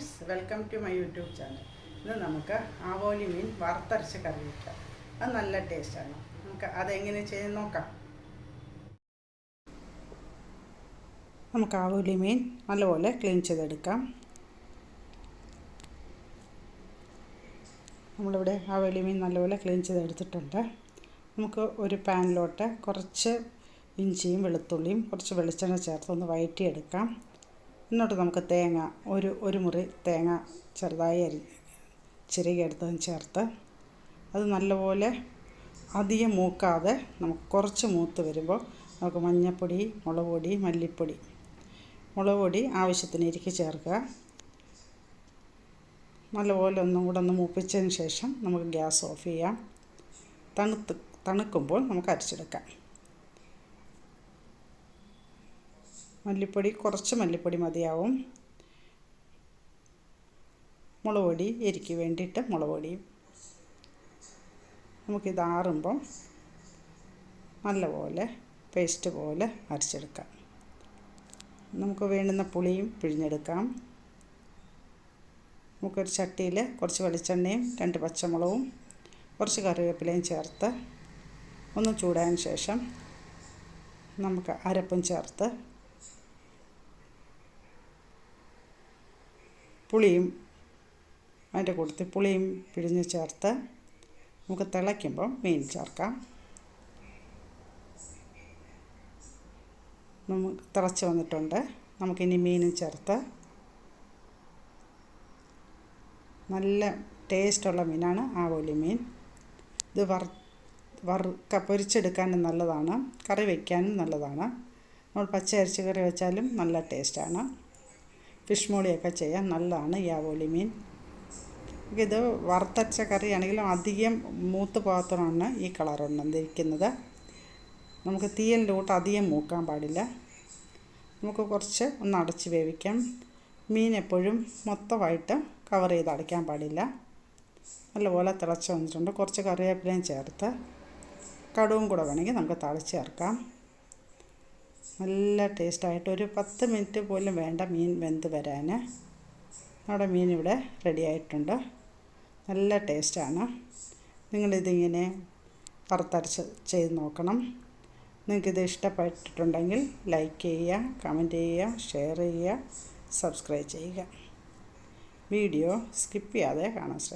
Friends welcome to my YouTube channel ഇന്ന് നമുക്ക് ആവോലി മീൻ വറുത്തരച്ച് കറി വയ്ക്കാം അത് നല്ല ടേസ്റ്റാണ് നമുക്ക് അതെങ്ങനെ ചെയ്യാൻ നോക്കാം. നമുക്ക് ആവോലി മീൻ നല്ലപോലെ ക്ലീൻ ചെയ്തെടുക്കാം. നമ്മളിവിടെ ആവോലി മീൻ നല്ലപോലെ ക്ലീൻ ചെയ്തെടുത്തിട്ടുണ്ട്. നമുക്ക് ഒരു പാനിലോട്ട് കുറച്ച് ഇഞ്ചിയും വെളുത്തുള്ളിയും കുറച്ച് വെളിച്ചെണ്ണ ചേർത്ത് ഒന്ന് വഴറ്റിയെടുക്കാം എന്നിട്ട് നമുക്ക് തേങ്ങ ഒരു ഒരു മുറി തേങ്ങ ചെറുതായി അരി ചിരകിയെടുത്തതും ചേർത്ത് അത് നല്ലപോലെ അധികം മൂക്കാതെ നമുക്ക് കുറച്ച് മൂത്ത് വരുമ്പോൾ നമുക്ക് മഞ്ഞൾപ്പൊടി മുളക് പൊടി മല്ലിപ്പൊടി മുളക് പൊടി ആവശ്യത്തിന് ഇരിക്കി ചേർക്കുക. നല്ലപോലെ ഒന്നും കൂടെ ഒന്ന് മൂപ്പിച്ചതിന് ശേഷം നമുക്ക് ഗ്യാസ് ഓഫ് ചെയ്യാം. തണുത്ത് തണുക്കുമ്പോൾ നമുക്ക് അരച്ചെടുക്കാം. മല്ലിപ്പൊടി കുറച്ച് മല്ലിപ്പൊടി മതിയാവും. മുളക് പൊടി എരിക്ക് വേണ്ടിയിട്ട് മുളക് പൊടിയും നമുക്കിത് ആറുമ്പം നല്ലപോലെ പേസ്റ്റ് പോലെ അരച്ചെടുക്കാം. നമുക്ക് വേണ്ടുന്ന പുളിയും പിഴിഞ്ഞെടുക്കാം. നമുക്കൊരു ചട്ടിയിൽ കുറച്ച് വെളിച്ചെണ്ണയും രണ്ട് പച്ചമുളകും കുറച്ച് കറിവേപ്പിലയും ചേർത്ത് ഒന്ന് ചൂടായതിന് ശേഷം നമുക്ക് അരപ്പും ചേർത്ത് പുളിയും അതിന്റെ കൂട്ടത്തിൽ പുളിയും പിഴിഞ്ഞ് ചേർത്ത് നമുക്ക് തിളയ്ക്കുമ്പോൾ മീൻ ചേർക്കാം. നമുക്ക് തിളച്ച് വന്നിട്ടുണ്ട്. നമുക്കിനി മീനും ചേർത്ത് നല്ല ടേസ്റ്റുള്ള മീനാണ് ആവോലി മീൻ. ഇത് വറ വറുക്ക പൊരിച്ചെടുക്കാനും നല്ലതാണ്. കറി വയ്ക്കാനും നല്ലതാണ്. നമ്മൾ പച്ച അരച്ച് കറി വെച്ചാലും നല്ല ടേസ്റ്റാണ്. ഫിഷ് മോളിയൊക്കെ ചെയ്യാൻ നല്ലതാണ് ഈ ആവോലി മീൻ. ഇത് വറുത്തച്ച കറിയാണെങ്കിലും അധികം മൂത്ത് പോകാത്തതാണ് ഈ കളർ വന്നിരിക്കുന്നത് നമുക്ക് തീയലിന്റെ കൂട്ട് അധികം മൂക്കാൻ പാടില്ല. നമുക്ക് കുറച്ച് ഒന്ന് അടച്ച് വേവിക്കാം. മീൻ എപ്പോഴും മൊത്തമായിട്ട് കവർ ചെയ്ത് അടയ്ക്കാൻ പാടില്ല. നല്ലപോലെ തിളച്ച് വന്നിട്ടുണ്ട്. കുറച്ച് കറിവേപ്പിലയും ചേർത്ത് കടുവും കൂടെ വേണമെങ്കിൽ നമുക്ക് തളിച്ച് ചേർക്കാം. നല്ല ടേസ്റ്റായിട്ട് ഒരു പത്ത് മിനിറ്റ് പോലും വേണ്ട മീൻ വെന്ത് വരാൻ നമ്മുടെ മീൻ ഇവിടെ റെഡി ആയിട്ടുണ്ട്. നല്ല ടേസ്റ്റാണ്. നിങ്ങളിതിങ്ങനെ വറുത്തരച്ച് ചെയ്ത് നോക്കണം. നിങ്ങൾക്കിത് ഇഷ്ടപ്പെട്ടിട്ടുണ്ടെങ്കിൽ ലൈക്ക് ചെയ്യുക കമന്റ് ചെയ്യുക ഷെയർ ചെയ്യുക സബ്സ്ക്രൈബ് ചെയ്യുക. വീഡിയോ സ്കിപ്പ് ചെയ്യാതെ കാണാൻ ശ്രമിക്കുക.